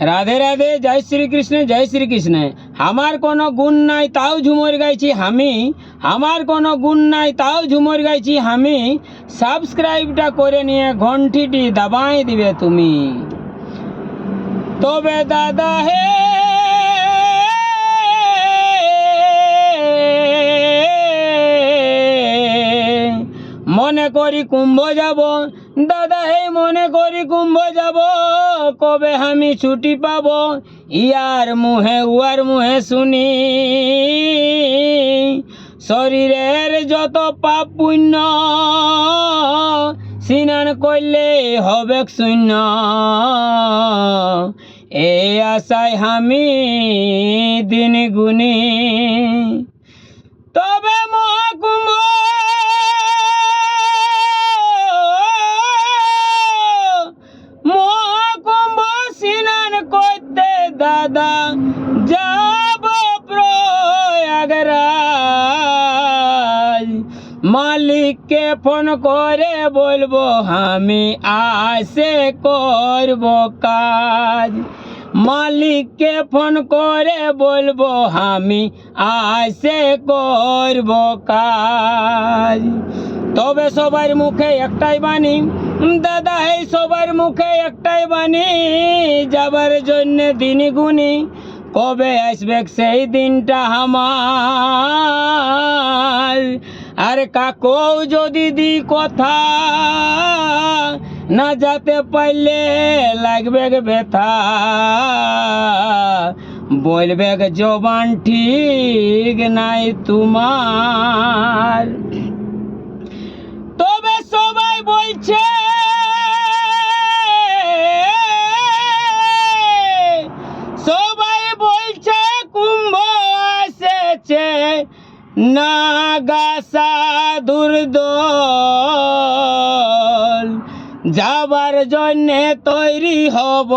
রাধে রাধে, জয় শ্রীকৃষ্ণ জয় শ্রীকৃষ্ণ। আমার কোনো গুণ নাই, তাও ঝুমর গাইছি আমি। আমার কোনো গুণ নাই, তাও ঝুমর গাইছি আমি। সাবস্ক্রাইবটা করে নিয়ে ঘন্টিটি দাবাই দিবে তুমি। তবে দাদা হে মনে করি কুম্ভ যাব। দাদা হে মনে করি কুম্ভ যাব। কবে আমি ছুটি পাব? ইয়ার মুহে, উয়ার মুহে শুনি। শরীরের যত পাপ পুণ্য, স্নান করলে হবে শূন্য। এই আশায় আমি দিন গুনি তবে দাদা, যাব প্রয়াগরাজ। মালিককে ফোন করে বলব, আমি আসে করব কাজ। মালিককে ফোন করে বলব, আমি আসে করব কাজ। তবে সবার মুখে একটাই বাণী দাদা, এই সবার মুখে একটাই বাণী, যাবার জন্য দিন গুনি কবে আসবে সেই দিনটা আমার? আর কাকও যদি দি কথা, না যাতে পাইলে লাগবে ব্যথা। বলবে জবান ঠিক নাই তোমার। সবাই বলছে সবাই বলছে, কুম্ভ এসেছে। নাগা সাধুর দল যাবার জন্যে তৈরি হব,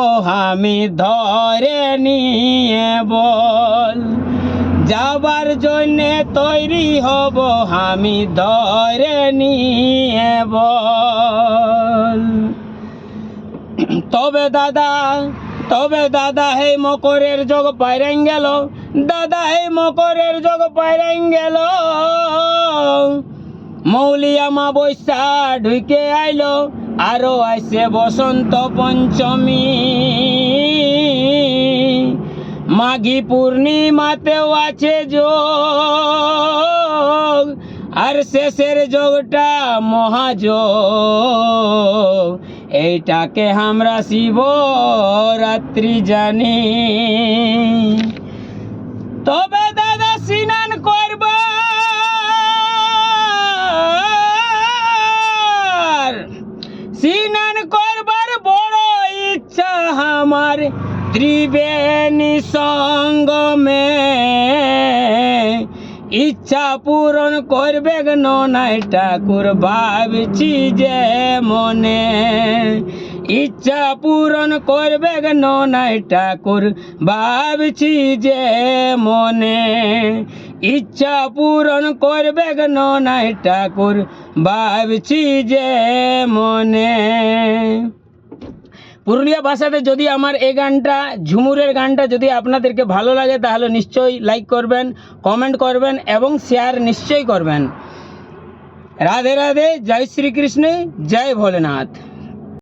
আমি ধরে নিয়ে বল। যাবার জন্যে তৈরি হব আমি ধরে নিয়ে বল। তবে দাদা তবে দাদা, হে মকরের যোগ পাইরেন গেল। দাদা, হে মকরের যোগ পাইরেন গেল। মৌলিয়া মা বৈশা ঢুকে আইলো। আরও আইসে বসন্ত পঞ্চমী। মাঘী পূর্ণিমাতেও আছে যোগ, আর শেষের যোগটা মহাযোগ। এইটাকে আমরা শিবরাত্রি জানি। তবে দাদা স্নান করব। স্নান করবার বড় ইচ্ছা আমার। ত্রিবেণী সঙ্গমে ইচ্ছা পূরণ করবে নয় ঠাকুর, ভাবছি যে মনে। ইচ্ছা পূরণ করবে নয় ঠাকুর, ভাবছি যে মনে। ইচ্ছা পূরণ করবে নয় ঠাকুর, ভাবছি যে মনে। পুরুলিয়া ভাষাতে যদি আমার এই গানটা, ঝুমুরের গানটা যদি আপনাদেরকে ভালো লাগে, তাহলে নিশ্চয়ই লাইক করবেন কমেন্ট করবেন এবং শেয়ার নিশ্চয়ই করবেন। রাধে রাধে, জয় শ্রীকৃষ্ণ, জয় ভোলেনাথ।